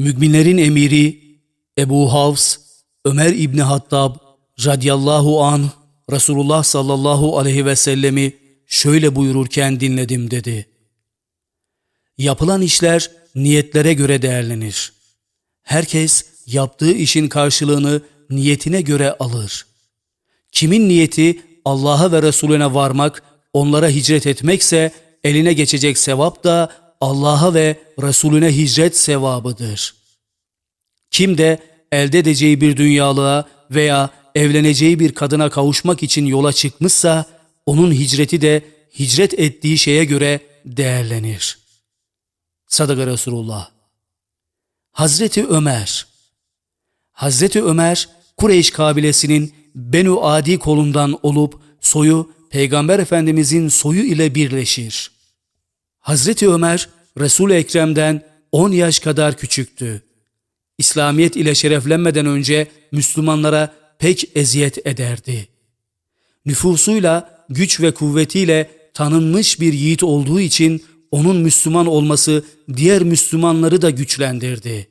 Müminlerin emiri Ebu Havs Ömer İbni Hattab radıyallahu an Resulullah sallallahu aleyhi ve sellemi şöyle buyururken dinledim dedi. Yapılan işler niyetlere göre değerlenir. Herkes yaptığı işin karşılığını niyetine göre alır. Kimin niyeti Allah'a ve Resulüne varmak, onlara hicret etmekse eline geçecek sevap da Allah'a ve Resulüne hicret sevabıdır. Kim de elde edeceği bir dünyalığa veya evleneceği bir kadına kavuşmak için yola çıkmışsa onun hicreti de hicret ettiği şeye göre değerlenir. Sadaka Resulullah. Hazreti Ömer Hazreti Ömer Kureyş kabilesinin Benu Adi kolundan olup soyu Peygamber Efendimizin soyu ile birleşir. Hazreti Ömer Resul-i Ekrem'den 10 yaş kadar küçüktü. İslamiyet ile şereflenmeden önce Müslümanlara pek eziyet ederdi. Nüfusuyla, güç ve kuvvetiyle tanınmış bir yiğit olduğu için onun Müslüman olması diğer Müslümanları da güçlendirdi.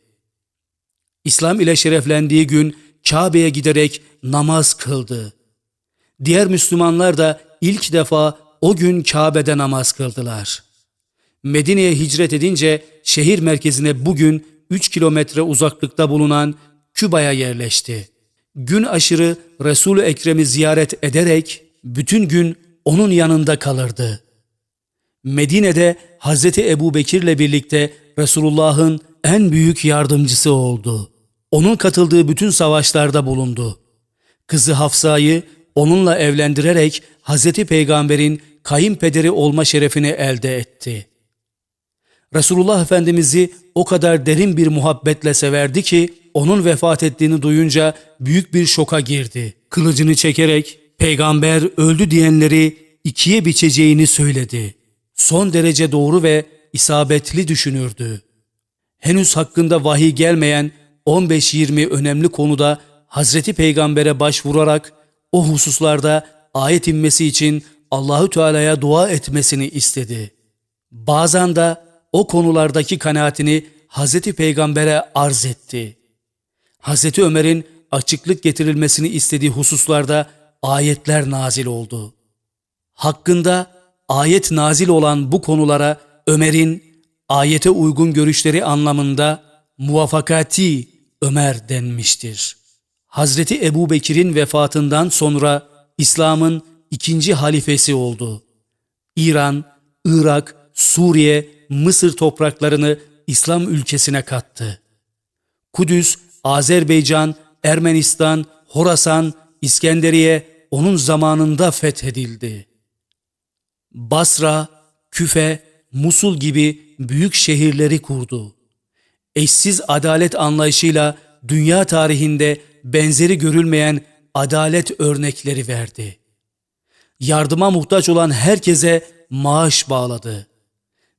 İslam ile şereflendiği gün Kabe'ye giderek namaz kıldı. Diğer Müslümanlar da ilk defa o gün Kabe'de namaz kıldılar. Medine'ye hicret edince şehir merkezine bugün 3 kilometre uzaklıkta bulunan Küba'ya yerleşti. Gün aşırı Resul-i Ekrem'i ziyaret ederek bütün gün onun yanında kalırdı. Medine'de Hazreti Ebu Bekir'le birlikte Resulullah'ın en büyük yardımcısı oldu. Onun katıldığı bütün savaşlarda bulundu. Kızı Hafsa'yı onunla evlendirerek Hazreti Peygamber'in kayınpederi olma şerefini elde etti. Resulullah Efendimiz'i o kadar derin bir muhabbetle severdi ki onun vefat ettiğini duyunca büyük bir şoka girdi. Kılıcını çekerek peygamber öldü diyenleri ikiye biçeceğini söyledi. Son derece doğru ve isabetli düşünürdü. Henüz hakkında vahiy gelmeyen 15-20 önemli konuda Hazreti Peygamber'e başvurarak o hususlarda ayet inmesi için Allahü Teala'ya dua etmesini istedi. Bazen de o konulardaki kanaatini Hazreti Peygamber'e arz etti. Hazreti Ömer'in açıklık getirilmesini istediği hususlarda ayetler nazil oldu. Hakkında ayet nazil olan bu konulara Ömer'in ayete uygun görüşleri anlamında muvafakati Ömer denmiştir. Hazreti Ebu Bekir'in vefatından sonra İslam'ın ikinci halifesi oldu. İran, Irak, Suriye, Mısır topraklarını İslam ülkesine kattı. Kudüs, Azerbaycan, Ermenistan, Horasan, İskenderiye onun zamanında fethedildi. Basra, Küfe, Musul gibi büyük şehirleri kurdu. Eşsiz adalet anlayışıyla dünya tarihinde benzeri görülmeyen adalet örnekleri verdi. Yardıma muhtaç olan herkese maaş bağladı.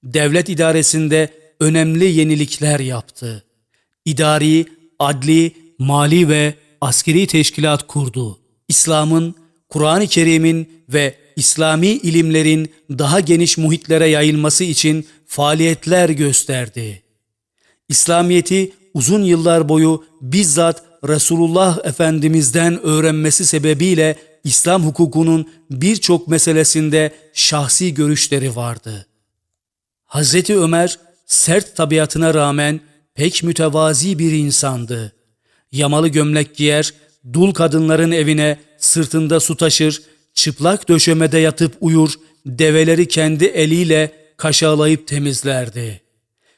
Devlet idaresinde önemli yenilikler yaptı. İdari, adli, mali ve askeri teşkilat kurdu. İslam'ın, Kur'an-ı Kerim'in ve İslami ilimlerin daha geniş muhitlere yayılması için faaliyetler gösterdi. İslamiyeti uzun yıllar boyu bizzat Resulullah Efendimiz'den öğrenmesi sebebiyle İslam hukukunun birçok meselesinde şahsi görüşleri vardı. Hazreti Ömer sert tabiatına rağmen pek mütevazi bir insandı. Yamalı gömlek giyer, dul kadınların evine sırtında su taşır, çıplak döşemede yatıp uyur, develeri kendi eliyle kaşalayıp temizlerdi.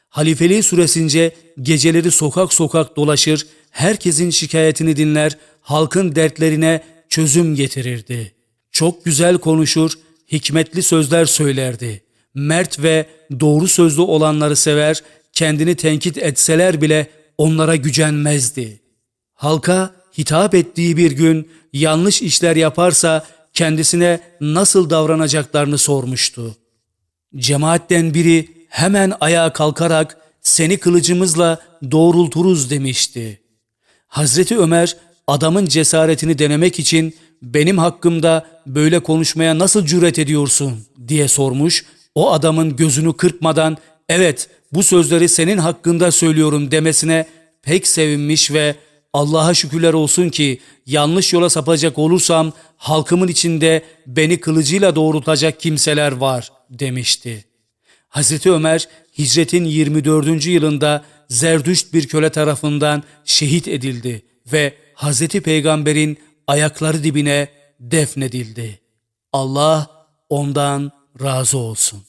Halifeliği süresince geceleri sokak sokak dolaşır, herkesin şikayetini dinler, halkın dertlerine çözüm getirirdi. Çok güzel konuşur, hikmetli sözler söylerdi. Mert ve doğru sözlü olanları sever, kendini tenkit etseler bile onlara gücenmezdi. Halka hitap ettiği bir gün yanlış işler yaparsa kendisine nasıl davranacaklarını sormuştu. Cemaatten biri hemen ayağa kalkarak seni kılıcımızla doğrulturuz demişti. Hazreti Ömer adamın cesaretini denemek için benim hakkımda böyle konuşmaya nasıl cüret ediyorsun diye sormuş. O adamın gözünü kırpmadan evet bu sözleri senin hakkında söylüyorum demesine pek sevinmiş ve Allah'a şükürler olsun ki yanlış yola sapacak olursam halkımın içinde beni kılıcıyla doğrultacak kimseler var demişti. Hazreti Ömer hicretin 24. yılında Zerdüşt bir köle tarafından şehit edildi ve Hazreti Peygamber'in ayakları dibine defnedildi. Allah ondan razı olsun.